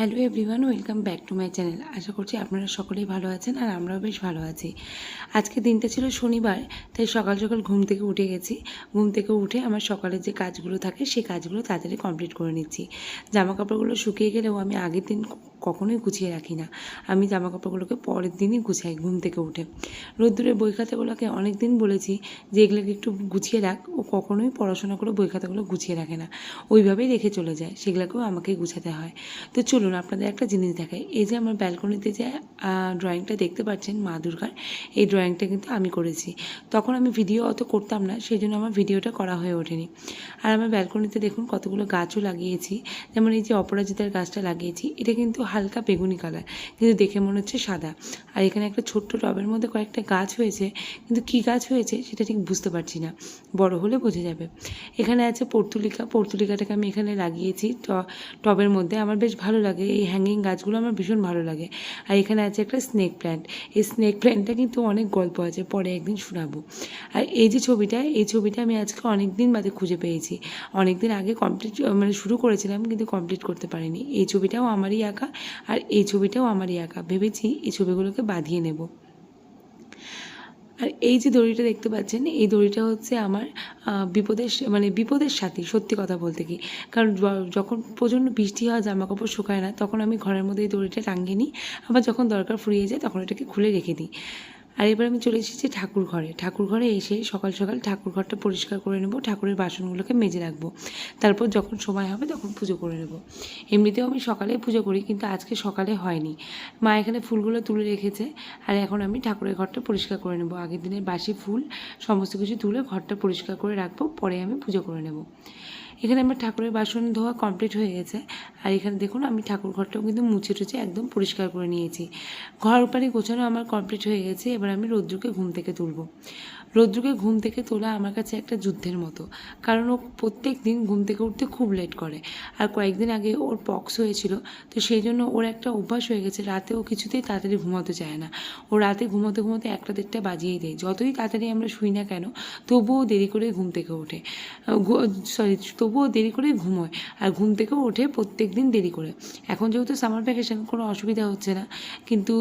Hello everyone welcome back to my channel আশা করছি আপনারা সকলেই ভালো আছেন আর আমরাও বেশ ভালো আছি। আজকে দিনটা ছিল শনিবার, তাই সকাল সকাল ঘুম থেকে উঠে গেছি। ঘুম থেকে উঠে আমার সকালের যে কাজগুলো থাকে, সেই কাজগুলো তাড়াতাড়ি কমপ্লিট করে নিচ্ছি। জামা কাপড়গুলো শুকিয়ে গেলেও আমি আগের দিন কখনোই গুছিয়ে রাখি না। আমি জামা কাপড়গুলোকে পরের দিনই গুছাই ঘুম থেকে উঠে। রোদ্দুরের বই খাতাগুলোকে অনেক দিন বলেছি যে এগুলোকে একটু গুছিয়ে রাখ। ও কখনোই পড়াশোনা করে বই খাতাগুলো গুছিয়ে রাখে না। ওইভাবেই রেখে চলে যায়। সেগুলোকেও আমাকেই গুছাতে হয়। তো চলুন আপনাদের একটা জিনিস দেখাই। এই যে আমার ব্যালকনিতে যে ড্রয়িংটা দেখতে পাচ্ছেন মা দুর্গার, এই ড্রয়িংটা কিন্তু আমি করেছি। তখন আমি ভিডিও অত করতাম না সেই জন্য আমার ভিডিওটা করা হয়ে ওঠেনি। আর আমার ব্যালকনিতে দেখুন কতগুলো গাছও লাগিয়েছি। যেমন এই যে অপরাজিতার গাছটা লাগিয়েছি, এটা কিন্তু হালকা বেগুনি কালার, কিন্তু দেখে মনে হচ্ছে সাদা। আর এখানে একটা ছোট্ট টবের মধ্যে কয়েকটা গাছ হয়েছে, কিন্তু কী গাছ হয়েছে সেটা ঠিক বুঝতে পারছি না। বড় হলে বোঝা যাবে। এখানে আছে পর্তুলিকা, পর্তুলিকাটাকে আমি এখানে লাগিয়েছি টবের মধ্যে। আমার বেশ ভালো লাগে, এই হ্যাঙ্গিং গাছগুলো আমার ভীষণ ভালো লাগে। আর এখানে আছে একটা স্নেক প্ল্যান্ট এই স্নেক প্ল্যান্টটা কিন্তু অনেক গল্প আছে, পরে একদিন শোনাবো। আর এই যে ছবিটা, এই ছবিটা আমি আজকে অনেক দিন বাদে খুঁজে পেয়েছি। অনেক দিন আগে কমপ্লিট মানে শুরু করেছিলাম, কিন্তু কমপ্লিট করতে পারিনি। এই ছবিটাও আমারই আঁকা। আর এই ছবিটাও আমারই আঁকা ভেবেছি এই ছবিগুলোকে বাঁধিয়ে নেব। আর এই যে দড়িটা দেখতে পাচ্ছেন, এই দড়িটা হচ্ছে আমার বিপদের মানে বিপদের সাথী, সত্যি কথা বলতে কি। কারণ যখন প্রচণ্ড বৃষ্টি হয় জামা কাপড় শুকায় না, তখন আমি ঘরের মধ্যে এই দড়িটা টাঙিয়ে নিই। আবার যখন দরকার ফুরিয়ে যায়, তখন এটাকে খুলে রেখে দিই। আর এবার আমি চলে এসেছি ঠাকুর ঘরে। ঠাকুর ঘরে এসে সকাল সকাল ঠাকুর ঘরটা পরিষ্কার করে নেব, ঠাকুরের বাসনগুলোকে মেজে রাখব। তারপর যখন সময় হবে তখন পুজো করে নেব। এমনিতেও আমি সকালে পুজো করি কিন্তু আজকে সকালে হয়নি। মা এখানে ফুলগুলো তুলে রেখেছে আর এখন আমি ঠাকুরের ঘরটা পরিষ্কার করে নেব। আগের দিনের বাসি ফুল, সমস্ত কিছু তুলে ঘরটা পরিষ্কার করে রাখব, পরে আমি পুজো করে নেব। এখানে আমার ঠাকুরের বাসন ধোয়া কমপ্লিট হয়ে গেছে। আর এখানে দেখুন, আমি ঠাকুর ঘরটাও কিন্তু মুছে টুছে একদম পরিষ্কার করে নিয়েছি। ঘর পাড়ি গোছানো আমার কমপ্লিট হয়ে গেছে। এবার আমি রৌদ্রকে ঘুম থেকে তুলবো। রৌদ্রকে ঘুম থেকে তোলা আমার কাছে একটা যুদ্ধের মতো। কারণ ও প্রত্যেক দিন ঘুম থেকে উঠতে খুব লেট করে। আর কয়েকদিন আগে ওর পক্স হয়েছিল, তো সেই জন্য ওর একটা অভ্যাস হয়ে গেছে, রাতে ও কিছুতেই তাড়াতাড়ি ঘুমাতে চায় না। ও রাতে ঘুমাতে ঘুমাতে একটা দেড়টা বাজিয়েই দেয়। যতই তাড়াতাড়ি আমরা শুই না কেন, তবুও দেরি করে ঘুম থেকে ওঠে। সরি তবুও দেরি করে ঘুমোয় আর ঘুম থেকেও ওঠে প্রত্যেক দিন দেরি করে। এখন যেহেতু সামার ভ্যাকেশন কোনো অসুবিধা হচ্ছে না। কিন্তু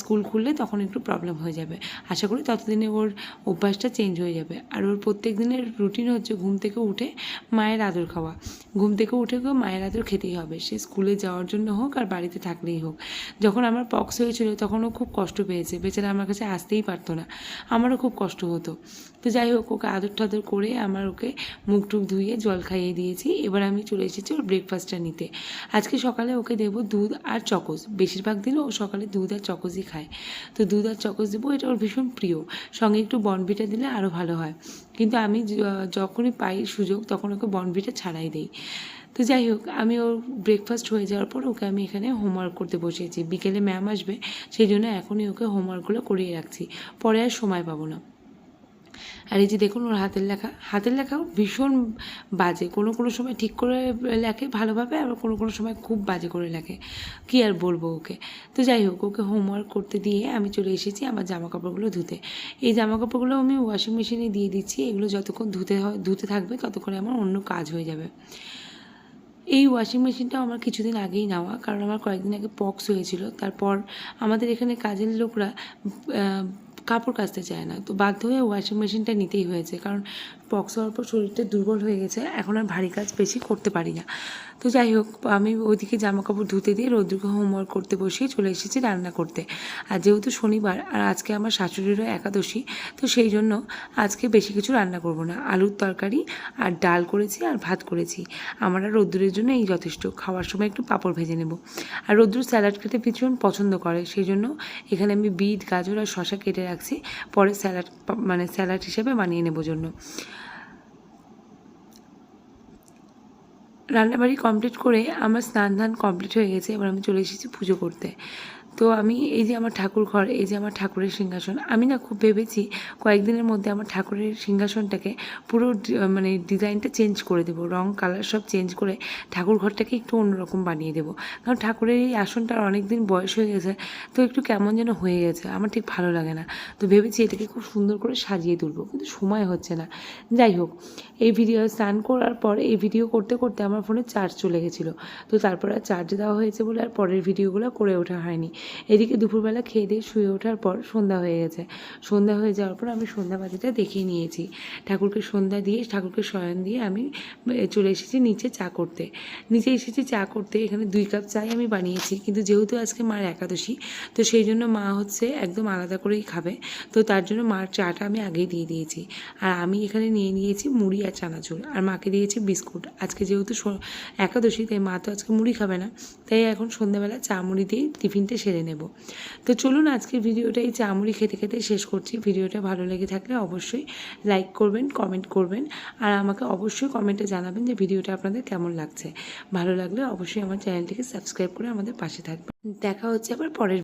স্কুল খুললে তখন একটু প্রবলেম হয়ে যাবে। আশা করি ততদিনে ওর অভ্যাসটা চেঞ্জ হয়ে যাবে। আর ওর প্রত্যেক দিনের রুটিন হচ্ছে ঘুম থেকে উঠে মায়ের আদর খাওয়া। ঘুম থেকে উঠে কেউ মায়ের আদর খেতেই হবে। সে স্কুলে যাওয়ার জন্য হোক আর বাড়িতে থাকলেই হোক। যখন আমার পক্স হয়েছিল তখন ও খুব কষ্ট পেয়েছে। বেচারা আমার কাছে আসতেই পারতো না। আমারও খুব কষ্ট হতো। তো যাই হোক, ওকে আদর টাদর করে আমার ওকে মুখ টুক ধুইয়ে জল খাইয়ে দিয়েছি, এবার আমি চলে এসেছি ওর ব্রেকফাস্টটা নিতে। আজকে সকালে ওকে দেবো দুধ আর চকোস। বেশিরভাগ দিনও ও সকালে দুধ আর চকোসই খায়। তো দুধ আর চকোস দেবো, এটা ওর ভীষণ প্রিয়। সঙ্গে একটু বনভিটা দিলে আরও ভালো হয়। কিন্তু আমি যখনই পাই সুযোগ, তখন ওকে বনভিটা ছাড়াই দেই। তো যাই হোক, আমি ওর ব্রেকফাস্ট হয়ে যাওয়ার পর ওকে আমি এখানে হোমওয়ার্ক করতে বসিয়েছি। বিকেলে ম্যাম আসবে, সেই জন্য এখনই ওকে হোমওয়ার্কগুলো করিয়ে রাখছি। পরে আর সময় পাবো না। আর এই যে দেখুন, ওর হাতের লেখা, হাতের লেখাও ভীষণ বাজে। কোনো কোনো সময় ঠিক করে লেখে ভালোভাবে, আবার কোনো কোনো সময় খুব বাজে করে লেখে। কী আর বলব ওকে? তো যাই হোক, ওকে হোমওয়ার্ক করতে দিয়ে আমি চলে এসেছি আমার জামা কাপড়গুলো ধুতে। এই জামা কাপড়গুলো আমি ওয়াশিং মেশিনে দিয়ে দিচ্ছি, এগুলো যতক্ষণ ধুতে হয়, ধুতে থাকবে ততক্ষণে আমার অন্য কাজ হয়ে যাবে। এই ওয়াশিং মেশিনটাও আমার কিছুদিন আগেই নেওয়া, কারণ আমার কয়েকদিন আগে পক্স হয়েছিল। তারপর আমাদের এখানে কাজের লোকরা কাপড় কাচতে চায় না। তো বাধ্য হয়ে ওয়াশিং মেশিনটা নিতেই হয়েছে। কারণ পক্স হওয়ার পর শরীরটা দুর্বল হয়ে গেছে। এখন আর ভারী কাজ বেশি করতে পারি না। তো যাই হোক, আমি ওইদিকে জামা কাপড় ধুতে দিয়ে রৌদ্রকে হোমওয়ার্ক করতে বসিয়ে চলে এসেছি রান্না করতে। আর যেহেতু শনিবার, আর আজকে আমার শাশুড়িরও একাদশী, তো সেই জন্য আজকে বেশি কিছু রান্না করব না। আলুর তরকারি, আর ডাল করেছি, আর ভাত করেছি। আমার আর রোদ্দুরের জন্য এই যথেষ্ট। খাওয়ার সময় একটু পাঁপড় ভেজে নেব। আর রৌদ্র স্যালাড খেতে ভীষণ পছন্দ করে। সেই জন্য এখানে আমি বিট, গাজর আর শশা কেটে রাখছি, পরে স্যালাড মানে স্যালাড হিসেবে বানিয়ে নেব জন্য। রান্নাবাড়ি কমপ্লিট করে আমার স্নান ধান কমপ্লিট হয়ে গেছে, এবার আমি চলে এসেছি পুজো করতে। তো আমি এই যে আমার ঠাকুর ঘর, এই যে আমার ঠাকুরের সিংহাসন, আমি না খুব ভেবেছি কয়েকদিনের মধ্যে আমার ঠাকুরের সিংহাসনটাকে পুরো মানে ডিজাইনটা চেঞ্জ করে দেবো, রং, কালার সব চেঞ্জ করে ঠাকুর ঘরটাকে একটু অন্যরকম বানিয়ে দেবো। কারণ ঠাকুরের এই আসনটার অনেক দিন বয়স হয়ে গেছে, তো একটু কেমন যেন হয়ে গেছে, আমার ঠিক ভালো লাগে না। তো ভেবেছি এটাকে খুব সুন্দর করে সাজিয়ে তুলবো, কিন্তু সময় হচ্ছে না। যাই হোক, এই ভিডিও স্নান করার পর, এই ভিডিও করতে করতে আমার ফোনে চার্জ চলে গেছিল, তো তারপর আর চার্জ দেওয়া হয়েছে বলে আর পরের ভিডিওগুলো করে ওঠা হয়নি। এদিকে দুপুরবেলা খেয়ে দিয়ে শুয়ে ওঠার পর সন্ধ্যা হয়ে গেছে। সন্ধ্যা হয়ে যাওয়ার পর আমি সন্ধ্যাবাতিটা দেখিয়ে নিয়েছি। ঠাকুরকে সন্ধ্যা দিয়ে, ঠাকুরকে শয়ন দিয়ে আমি চলে এসেছি নিচে চা করতে। নিচে এসেছি চা করতে, এখানে দুই কাপ চাই আমি বানিয়েছি। কিন্তু যেহেতু আজকে মার একাদশী, তো সেই জন্য মা হচ্ছে একদম আলাদা করেই খাবে। তো তার জন্য মার চাটা আমি আগেই দিয়ে দিয়েছি। আর আমি এখানে নিয়ে নিয়েছি মুড়ি আর চানাচুর। আর মাকে দিয়েছি বিস্কুট। আজকে যেহেতু একাদশী, তাই মা তো আজকে মুড়ি খাবে না। তাই এখন সন্ধ্যাবেলা চা মুড়ি দিয়ে টিফিনটা সেরে নেব। তো চলুন আজকের ভিডিওটা এই চামড়ি খেতে খেতে শেষ করছি। ভিডিওটা ভালো লেগে থাকলে অবশ্যই লাইক করবেন কমেন্ট করবেন আর আমাকে অবশ্যই কমেন্টে জানাবেন যে ভিডিওটা আপনাদের কেমন লাগছে। ভালো লাগলে অবশ্যই আমার চ্যানেলটিকে সাবস্ক্রাইব করে আমাদের পাশে থাকবেন। দেখা হচ্ছে আবার পরের